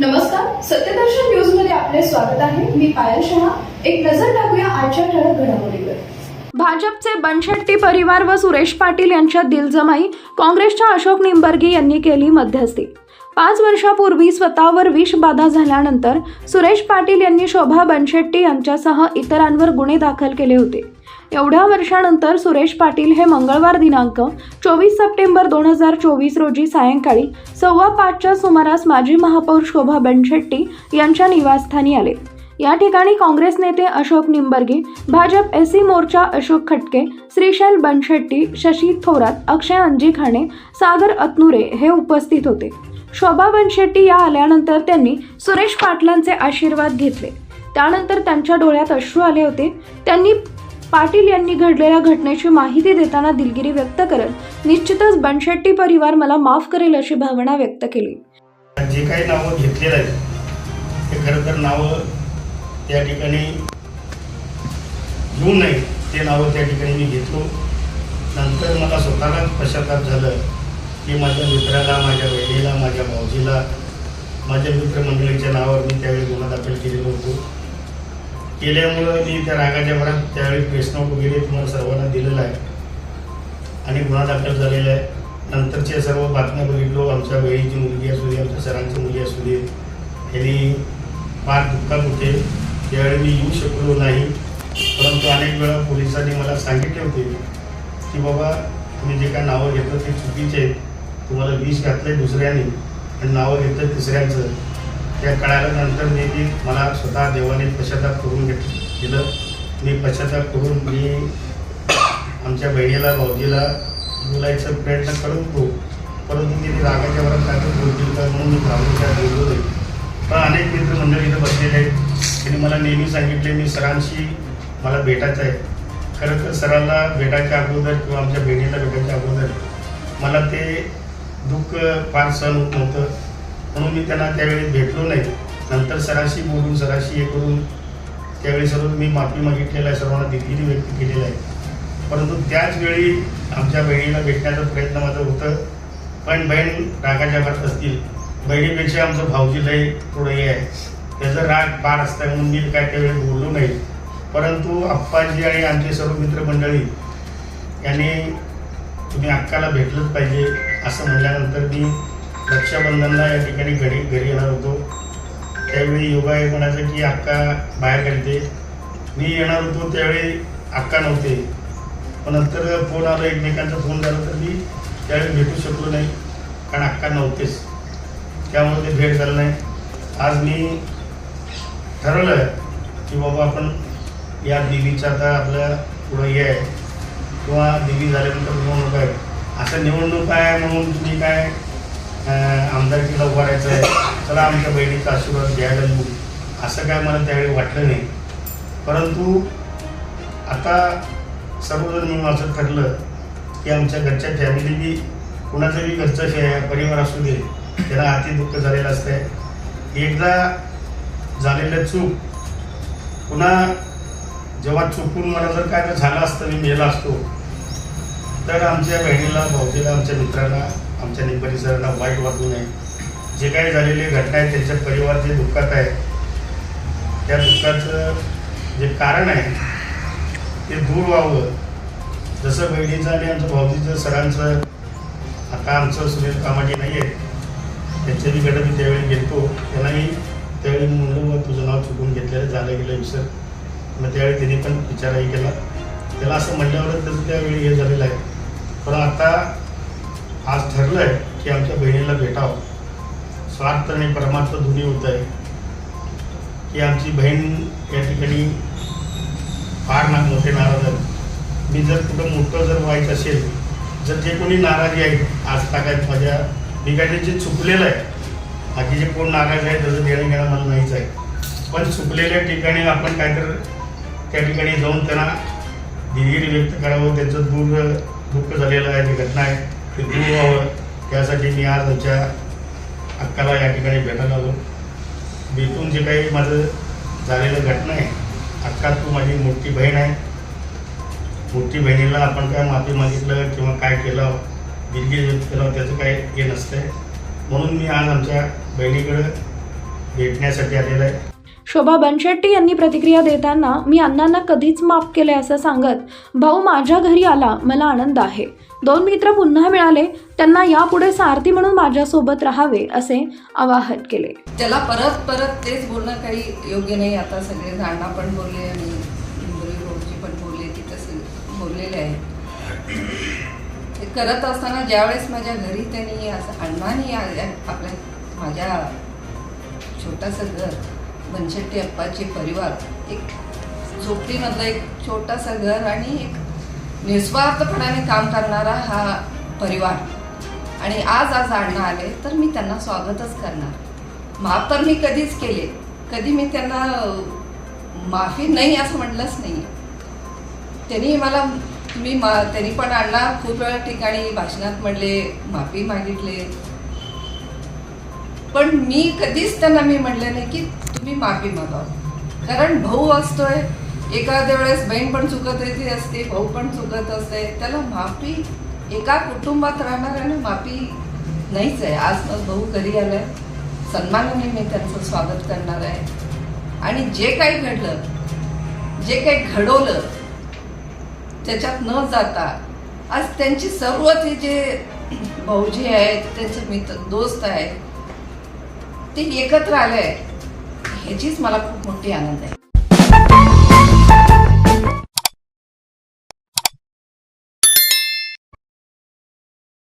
नमस्कार सत्यदर्शन न्यूजमध्ये आपले स्वागत आहे. मी पायल शहा. एक नजर टाकूया आजच्या ठळक घडामोडीवर. भाजपचे बनशेट्टी परिवार व सुरेश पाटील यांच्यात दिलजमाई काँग्रेसच्या अशोक निंबर्गी यांनी केली मध्यस्थी. पाच वर्षापूर्वी स्वतःवर विषबाधा झाल्यानंतर सुरेश पाटील यांनी शोभा बनशेट्टी यांच्यासह इतरांवर गुन्हे दाखल केले होते. एवढ्या वर्षानंतर सुरेश पाटील हे मंगळवार दिनांक चोवीस सप्टेंबर दोन हजार चोवीस रोजी सायंकाळी सव्वा पाचच्या सुमारास माजी महापौर शोभा बनशेट्टी यांच्या निवासस्थानी आले. या ठिकाणी काँग्रेस नेते अशोक निंबर्गे भाजप एसी मोर्चा अशोक खटके श्रीशैल बनशेट्टी शशी थोरात अक्षय अंजिखाणे सागर अतनुरे हे उपस्थित होते. शोभा बनशेट्टी या आल्यानंतर त्यांनी सुरेश पाटलांचे आशीर्वाद घेतले. त्यानंतर त्यांच्या डोळ्यात अश्रू आले होते. त्यांनी पाटील यांनी घडलेल्या घटनेची माहिती देताना दिलगिरी व्यक्त करत निश्चितच बनशेट्टी परिवार मला माफ करेल अशी भावना व्यक्त केली. जे काही नावं घेतलेलं आहे ते खरं तर नावं त्या ठिकाणी घेऊ नये. ते नावं त्या ठिकाणी मी घेतलो नंतर मला स्वतःलाच पश्चाताप झालं की माझ्या मित्राला माझ्या बहिणीला माझ्या भाऊजीला माझ्या मित्रमंडळीच्या नावावर मी त्यावेळी गुन्हा दाखल केलेलो होतो. केल्यामुळं मी त्या रागाच्या भरात त्यावेळी वैष्णव वगैरे तुम्हाला सर्वांना दिलेलं आहे. आणि गुन्हा दाखल झालेला आहे. नंतरच्या सर्व बातम्या बघितलो. आमच्या वेळीची मुलगी असू दे आमच्या सरांची मुलगी असू दे. यांनी फार दुःखात होते. त्यावेळी मी येऊ शकलो नाही. परंतु अनेक वेळा पोलिसांनी मला सांगितले होते की बाबा तुम्ही जे काय नावं घेतलं ते चुकीचे तुम्हाला विष घातलं आहे दुसऱ्याने आणि नावं घेतलं तिसऱ्यांचं. त्या कळाल्यानंतर मी ती मला स्वतः देवाने पश्चाताप करून घेत दिलं. मी पश्चाताप करून मी आमच्या बहिणीला भाऊजीला बोलायचा प्रयत्न करत होतो परंतु तिने रागाच्या वरात काय बोलतील का म्हणून मी घाबरून बोललो नाही. पण अनेक मित्रमंडळी इथं बसलेले आहेत. त्यांनी मला नेहमी सांगितले मी सरांशी मला भेटायचं आहे. खरं तर सरांना भेटायच्या अगोदर किंवा आमच्या बहिणीला भेटायच्या अगोदर मला ते दुःख फार सहन होत नव्हतं. म्हणून मी त्यांना त्यावेळी भेटलो नाही. नंतर सराशी बोलून सराशी हे करून त्यावेळी सर्व मी माफी मागितलेला आहे सर्वांना दिलेली व्यक्त केलेलं आहे. परंतु त्याच वेळी आमच्या बहिणीला भेटण्याचा प्रयत्न माझं होतं. पण बहीण रागाच्या भरात असतील. बहिणीपेक्षा आमचं भाऊजी थोडं हे आहे. त्याचं राग पार असतं म्हणून मी काय त्यावेळी बोललो नाही. परंतु अप्पाजी आणि आमचे सर्व मित्रमंडळी यांनी तुम्ही अक्काला भेटलंच पाहिजे असं म्हटल्यानंतर मी रक्षाबंधनला या ठिकाणी घरी घरी येणार होतो. त्यावेळी योगा हे म्हणायचं की अक्का बाहेर घालते मी येणार होतो त्यावेळी अक्का नव्हते. पण नंतर फोन आला एकमेकांचा फोन झाला तर मी त्यावेळी भेटू शकलो नाही कारण अक्का नव्हतेच. त्यामुळे ते भेट झालं नाही. आज मी ठरवलं की बाबा आपण या देवीचं आता आपलं पुढं हे आहे. किंवा देवी झाल्यानंतर निवडणूक आहे असं निवडणूक आहे म्हणून तुम्ही काय अं, आमदारकीला उभारायचं आहे. चला आमच्या बहिणीचा आशीर्वाद घ्यायला येऊ. असं काय मला त्यावेळी वाटलं नाही. परंतु आता सर्वजण मी माझं ठरलं की आमच्या घरच्या फॅमिली बी कुणाचं बी घरचं परिवार असू दे त्याला अति दुःख झालेलं असतंय. एकदा झालेलं चूक पुन्हा जेव्हा चुकून मला जर काय तर झालं असतं मी मेला असतो तर आमच्या बहिणीला भाऊजीला आमच्या मित्राला आमच्या परिसरांना सरांना वाईट वाटू नये. जे काही झालेली घटना आहेत त्यांच्या परिवार जे दुःखात आहे त्या दुःखाचं जे कारण आहे ते दूर व्हावं. जसं बहिणीचं आणि आमचं भाऊजीचं सरांचं आता आमचं सुनील कामाजी नाही आहे त्यांच्या बी मी त्यावेळी गेलतो त्यांनाही त्यावेळी म्हणलं मग तुझं नाव चुकून घेतलेलं झालं गेलं विसर. मग त्यावेळी त्यांनी पण विचारही केला. त्याला असं म्हटल्यावरच त्याचं त्यावेळी हे झालेलं आहे. पण आता आहे की आमच्या बहिणीला भेटावं. स्वार्थ आणि परमार्थ दोन्ही होत आहे की आमची बहीण या ठिकाणी फार ना मोठे नाराज आहेत मी जर कुठं मोठं जर व्हायचं असेल जर जे कोणी नाराजी आहेत आज ताकात माझ्या मी काही जे चुकलेलं आहे बाकीचे कोण नाराज आहे त्याचं देणं घेणं मला नाहीच आहे. पण चुकलेल्या ठिकाणी आपण काय तर त्या ठिकाणी जाऊन त्यांना दिलगिरी व्यक्त करावं त्यांचं दूर दुःख झालेलं आहे जी घटना आहे ते दूर व्हावं. त्यासाठी मी आज आमच्या अक्काला या ठिकाणी भेटायला आलो. भेटून जे काही माझं झालेलं घटना आहे अक्का तू माझी मोठी बहीण आहे. मोठी बहिणीला आपण काय माफी मागितलं किंवा काय केलं दिलगिरी व्यक्त केलं त्याचं काय हे नसतंय. म्हणून मी आज आमच्या बहिणीकडं भेटण्यासाठी आलेलं आहे. शोभा बनशेट्टी यांनी प्रतिक्रिया देताना मी अण्णांना कधीच माफ केले असं सांगत भाऊ माझ्या घरी आला मला आनंद आहे. दोन मित्र पुन्हा मिळाले त्यांना यापुढे सारथी म्हणून माझ्यासोबत राहावे असे आवाहन केले. त्याला परत परत तेच बोलणं काही योग्य नाही. आता सगळे अण्णा पण बोलले आणि इंदुरी पण बोलले की तसे बोललेले आहे ते करत असताना ज्यावेळेस माझ्या घरी त्यांनी असं अण्णांनी आपल्या माझ्या छोटंसं घर बनशेट्टी अप्पाचे परिवार एक झोपडीमधलं एक छोटंसं घर आणि एक निस्वार्थपणाने काम करणारा हा परिवार. आणि आज आज अण्णा आले तर मी त्यांना स्वागतच करणार. माफ तर मी कधीच केले. कधी मी त्यांना माफी नाही असं म्हटलंच नाही त्यांनी मला मी मा त्यांनी पण अण्णा खूप वेळा ठिकाणी भाषणात म्हणले माफी मागितले. पण मी कधीच त्यांना मी म्हणले नाही की तुम्ही माफी मागाव. कारण भाऊ असतोय एखाद्या वेळेस बहीण पण चुकत येते असते भाऊ पण चुकत असते त्याला माफी एका कुटुंबात राहणाऱ्याने माफी नाहीच आहे. आज मग भाऊ घरी आलाय. सन्मानाने मी त्यांचं स्वागत करणार आहे. आणि जे काही घडलं जे काही घडवलं त्याच्यात न जाता आज त्यांची सर्व ते जे भाऊजी आहेत त्यांचे मित्र दोस्त आहेत ते एकत्र आले आहेत ह्याचीच मला खूप मोठी आनंद आहे.